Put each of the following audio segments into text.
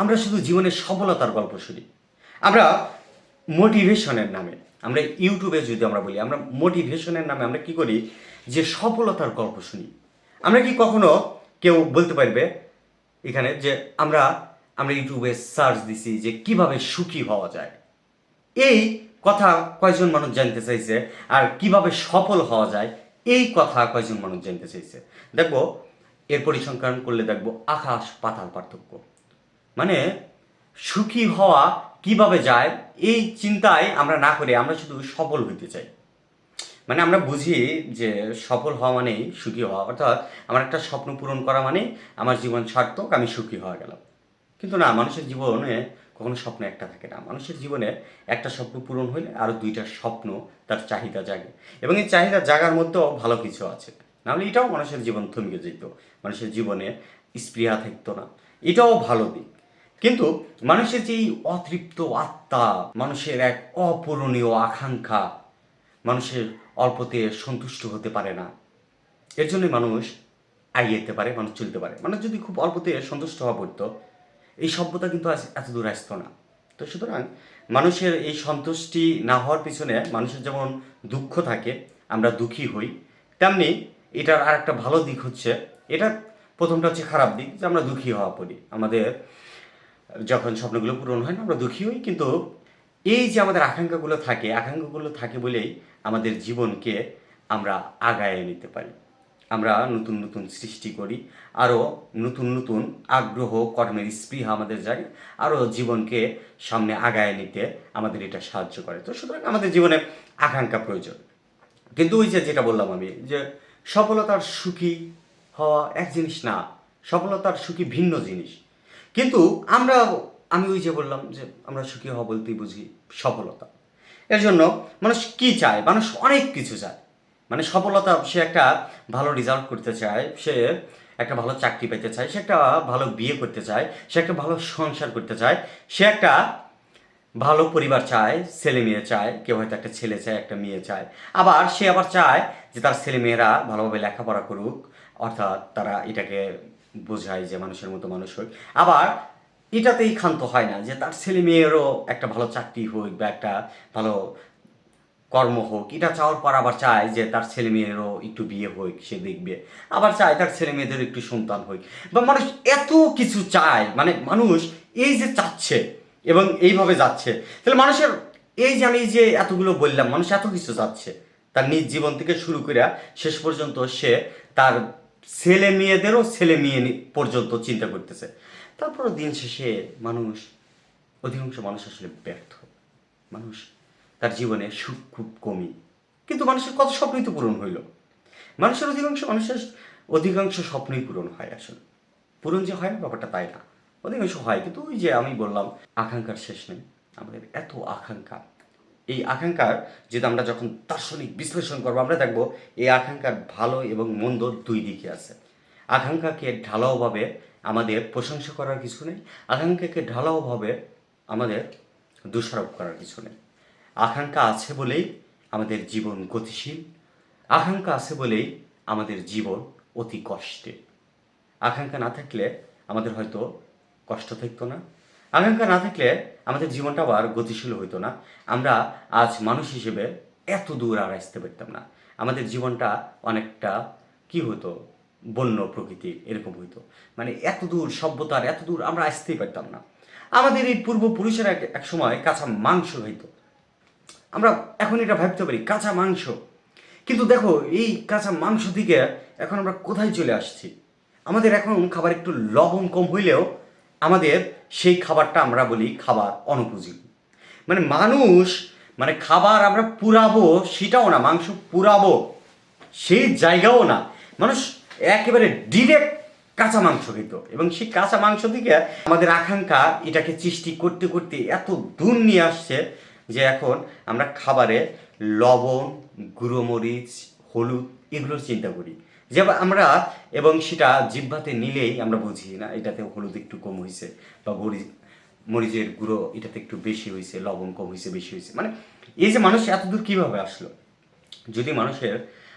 আমরা শুধু জীবনের সফলতার গল্প শুনি। আমরা মোটিভেশনের নামে, আমরা ইউটিউবে যদি আমরা বলি, আমরা মোটিভেশনের নামে আমরা কি করি? যে সফলতার গল্প শুনি। আমরা কি কখনো কেউ বলতে পারবে এখানে যে আমরা আমরা ইউটিউবে সার্চ দিছি যে কীভাবে সুখী হওয়া যায়। এই কথা কয়জন মানুষ জানতে চাইছে আর কীভাবে সফল হওয়া যায়, এই কথা কয়জন মানুষ জানতে চাইছে? দেখব, এর পরিসংখ্যান করলে দেখব আকাশ, পাতাল পার্থক্য। মানে সুখী হওয়া কীভাবে যায়, এই চিন্তায় আমরা না করে আমরা শুধু সফল হইতে চাই। মানে আমরা বুঝি যে সফল হওয়া মানেই সুখী হওয়া, অর্থাৎ আমার একটা স্বপ্ন পূরণ করা মানে আমার জীবন সার্থক, আমি সুখী হওয়া গেলাম। কিন্তু না, মানুষের জীবনে কখনো স্বপ্ন একটা থাকে না। মানুষের জীবনে একটা স্বপ্ন পূরণ হলে আরও দুইটা স্বপ্ন তার চাহিদা জাগে। এবং এই চাহিদা জাগার মধ্যেও ভালো কিছু আছে। নাহলে এটাও মানুষের জীবন থমকে যেত। মানুষের জীবনে স্পৃহা থাকতো না। এটাও ভালো দিক। কিন্তু মানুষের যে অতৃপ্ত আত্মা, মানুষের এক অপূরণীয় আকাঙ্ক্ষা, মানুষের অল্পতে সন্তুষ্ট হতে পারে না। এর জন্য মানুষ যেতে পারে, মানুষ চলতে পারে। মানুষ যদি খুব অল্পতে সন্তুষ্ট হওয়া পড়তো, এই সভ্যতা কিন্তু আজ এত দূর আসতো না। তো সুতরাং মানুষের এই সন্তুষ্টি না হওয়ার পিছনে মানুষের যেমন দুঃখ থাকে, আমরা দুঃখী হই, তেমনি এটার আর একটা ভালো দিক হচ্ছে এটা প্রথমটা হচ্ছে খারাপ দিক, যে আমরা দুঃখী হওয়া পড়ি। আমাদের যখন স্বপ্নগুলো পূরণ হয় না, আমরা দুঃখী হই, কিন্তু এই যে আমাদের আকাঙ্ক্ষাগুলো থাকে আকাঙ্ক্ষাগুলো থাকে বলেই আমাদের জীবনকে আমরা আগায় নিতে পারি। আমরা নতুন নতুন সৃষ্টি করি, আরও নতুন নতুন আগ্রহ, কর্মের স্পৃহা আমাদের জাগে আরও জীবনকে সামনে আগায় নিতে আমাদের এটা সাহায্য করে। তো সুতরাং আমাদের জীবনে আকাঙ্ক্ষা প্রয়োজন। কিন্তু ওই যে যেটা বললাম আমি, যে সফলতার সুখী হওয়া এক জিনিস না, সফলতার সুখী ভিন্ন জিনিস। কিন্তু আমরা, আমি ওই যে বললাম যে আমরা সুখী হওয়া বলতেই বুঝি সফলতা। এর জন্য মানুষ কি চায়? মানুষ অনেক কিছু চায়। মানে সফলতা সে একটা ভালো রেজাল্ট করতে চায়, সে একটা ভালো চাকরি পেতে চায়, সে একটা ভালো বিয়ে করতে চায়, সে একটা ভালো সংসার করতে চায়, সে একটা ভালো পরিবার চায়, ছেলে মেয়ে চায়, কেউ হয়তো একটা ছেলে চায়, একটা মেয়ে চায়। আবার সে আবার চায় যে তার ছেলে মেয়েরা ভালোভাবে লেখাপড়া করুক, অর্থাৎ তারা এটাকে বোঝায় যে মানুষের মতো মানুষ হোক আবার এটাতেই ক্ষান্ত হয় না যে তার ছেলে মেয়েরও একটা ভালো চাকরি হোক বা একটা ভালো কর্ম হোক। এটা চাওয়ার পর আবার চায় যে তার ছেলে মেয়েরও একটু বিয়ে হোক, সে দেখবে। আবার চায় তার ছেলে মেয়েদের একটু সন্তান হোক। বা মানুষ এত কিছু চায় মানে মানুষ এই যে চাচ্ছে এবং এইভাবে যাচ্ছে, তাহলে মানুষের এই যে আমি যে এতগুলো বললাম, মানুষ এত কিছু চাচ্ছে, তার নিজ জীবন থেকে শুরু করে শেষ পর্যন্ত সে তার ছেলে মেয়েদেরও ছেলে মেয়ে পর্যন্ত চিন্তা করতেছে। তারপর দিন শেষে মানুষ, অধিকাংশ মানুষ আসলে ব্যর্থ। মানুষ তার জীবনে সুখ খুব কমই। কিন্তু মানুষের কত স্বপ্নই তো পূরণ হইল। মানুষের অধিকাংশ মানুষের অধিকাংশ স্বপ্নই পূরণ হয় আসলে। পূরণ যে হয় ব্যাপারটা তাই না। অধিকাংশ হয়, কিন্তু ওই যে আমি বললাম, আকাঙ্ক্ষার শেষ নেই। আমাদের এত আকাঙ্ক্ষা। এই আকাঙ্ক্ষার যদি আমরা যখন দার্শনিক বিশ্লেষণ করব, আমরা দেখব এই আকাঙ্ক্ষার ভালো এবং মন্দ দুই দিকে আছে। আকাঙ্ক্ষাকে ঢালাওভাবে আমাদের প্রশংসা করার কিছু নেই, আকাঙ্ক্ষাকে ঢালাওভাবে আমাদের দোষারোপ করার কিছু নেই। আকাঙ্ক্ষা আছে বলেই আমাদের জীবন গতিশীল, আকাঙ্ক্ষা আছে বলেই আমাদের জীবন অতি কষ্টে। আকাঙ্ক্ষা না থাকলে আমাদের হয়তো কষ্ট থাকতো না আকাঙ্ক্ষা না থাকলে আমাদের জীবনটা আবার গতিশীল হইতো না। আমরা আজ মানুষ হিসেবে এত দূর আর আসতে পারতাম না। আমাদের জীবনটা অনেকটা কি হতো বন্য প্রকৃতির এরকম হইতো। মানে এত দূর সভ্যতার এত দূর আমরা আসতেই পারতাম না। আমাদের এই পূর্বপুরুষেরা এক- এক সময় কাঁচা মাংস হইতো আমরা এখন এটা ভাবতে পারি, কাঁচা মাংস। কিন্তু দেখো, এই কাঁচা মাংস দিকে এখন আমরা কোথায় চলে আসছি? আমাদের এখন খাবার একটু লবণ কম হইলেও আমাদের সেই খাবারটা আমরা বলি খাবার অনুপযোগী। মানে মানুষ মানে খাবার আমরা পুরাবো, সেটাও না, মাংস পুরাবো, সেই জায়গাও না। মানুষ একেবারে ডিরেক্ট কাঁচা মাংস খেত এবং সেই কাঁচা মাংস থেকে আমাদের আকাঙ্ক্ষা এটাকে সৃষ্টি করতে করতে এত দূর নিয়ে আসছে যে এখন আমরা খাবারে লবণ, গুঁড়ো মরিচ, হলুদ, এগুলোর চিন্তা করি। যে আমরা এবং সেটা জিহ্বাতে নিলেই আমরা বুঝি না এটাতে হলুদ একটু কম হয়েছে বা মরিচ, মরিচের গুঁড়ো এটাতে একটু বেশি হয়েছে লবণ কম হয়েছে বেশি হয়েছে মানে এই যে মানুষ এত দূর কীভাবে আসলো? যদি মানুষের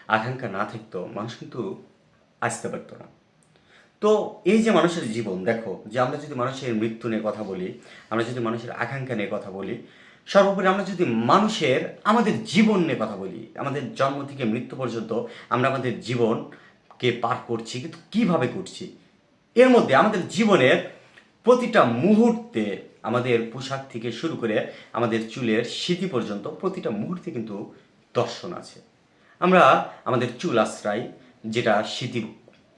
আকাঙ্ক্ষা না থাকতো, মানুষ কিন্তু আসতে পারতো না। তো এই যে মানুষের জীবন, দেখো, যে আমরা যদি মানুষের মৃত্যু নিয়ে কথা বলি, আমরা যদি মানুষের আকাঙ্ক্ষা নিয়ে কথা বলি, সর্বোপরি আমরা যদি মানুষের আমাদের জীবন নিয়ে কথা বলি, আমাদের জন্ম থেকে মৃত্যু পর্যন্ত আমরা আমাদের জীবনকে পার করছি, কিন্তু কীভাবে করছি? এর মধ্যে আমাদের জীবনের প্রতিটা মুহূর্তে আমাদের পোশাক থেকে শুরু করে আমাদের চুলের স্মৃতি পর্যন্ত প্রতিটা মুহূর্তে কিন্তু দর্শন আছে। আমরা আমাদের চুল আশ্রাই যেটা স্মৃতি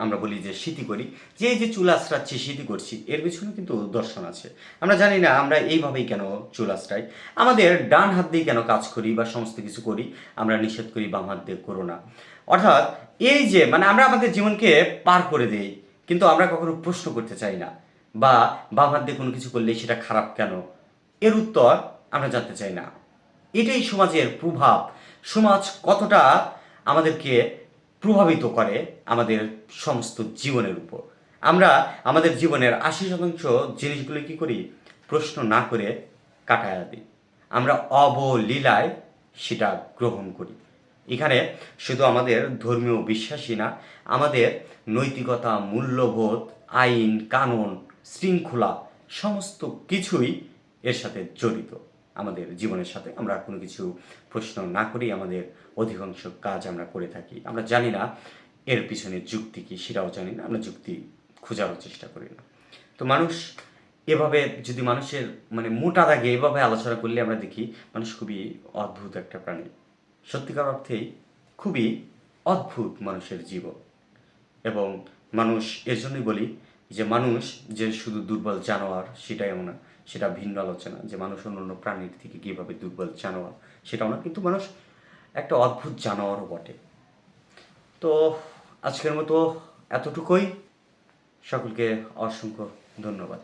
আমরা বলি যে স্মৃতি করি, যে এই যে চুল আশ্রাচ্ছি স্মৃতি করছি, এর পিছনে কিন্তু দর্শন আছে। আমরা জানি না আমরা এইভাবেই কেন চুল আশ্রাই। আমাদের ডান হাত দিয়ে কেন কাজ করি বা সমস্ত কিছু করি, আমরা নিষেধ করি, বাম হাত দিয়ে করো না। অর্থাৎ এই যে মানে আমরা আমাদের জীবনকে পার করে দিই, কিন্তু আমরা কখনো প্রশ্ন করতে চাই না, বা হাত দিয়ে কোনো কিছু করলে সেটা খারাপ কেন? এর উত্তর আমরা জানতে চাই না। এটাই সমাজের প্রভাব। সমাজ কতটা আমাদেরকে প্রভাবিত করে আমাদের সমস্ত জীবনের উপর? আমরা আমাদের জীবনের আশি শতাংশ জিনিসগুলো কি করি? প্রশ্ন না করে কাটায়া দিই। আমরা অবলীলায় সেটা গ্রহণ করি। এখানে শুধু আমাদের ধর্মীয় বিশ্বাসী না, আমাদের নৈতিকতা, মূল্যবোধ, আইন, কানুন, শৃঙ্খলা, সমস্ত কিছুই এর সাথে জড়িত। আমাদের জীবনের সাথে আমরা কোনো কিছু প্রশ্ন না করেই আমাদের অধিকাংশ কাজ আমরা করে থাকি। আমরা জানি না এর পিছনে যুক্তি কী, সেটাও জানি না, আমরা যুক্তি খোঁজারও চেষ্টা করি না। তো মানুষ এভাবে, যদি মানুষের মানে মোটা দাগে এভাবে আলোচনা করলে আমরা দেখি মানুষ খুবই অদ্ভুত একটা প্রাণী। সত্যিকার অর্থেই খুবই অদ্ভুত মানুষের জীবন। এবং মানুষ এর জন্যই বলি যে মানুষ যে শুধু দুর্বল জানোয়ার সেটাই না, সেটা ভিন্ন আলোচনা। যে মানুষ অন্য প্রাণীর থেকে কীভাবে দুর্বল জানোয়ার সেটাও না, কিন্তু মানুষ একটা অদ্ভুত জানোয়ারও বটে। তো আজকের মতো এতটুকুই। সকলকে অসংখ্য ধন্যবাদ।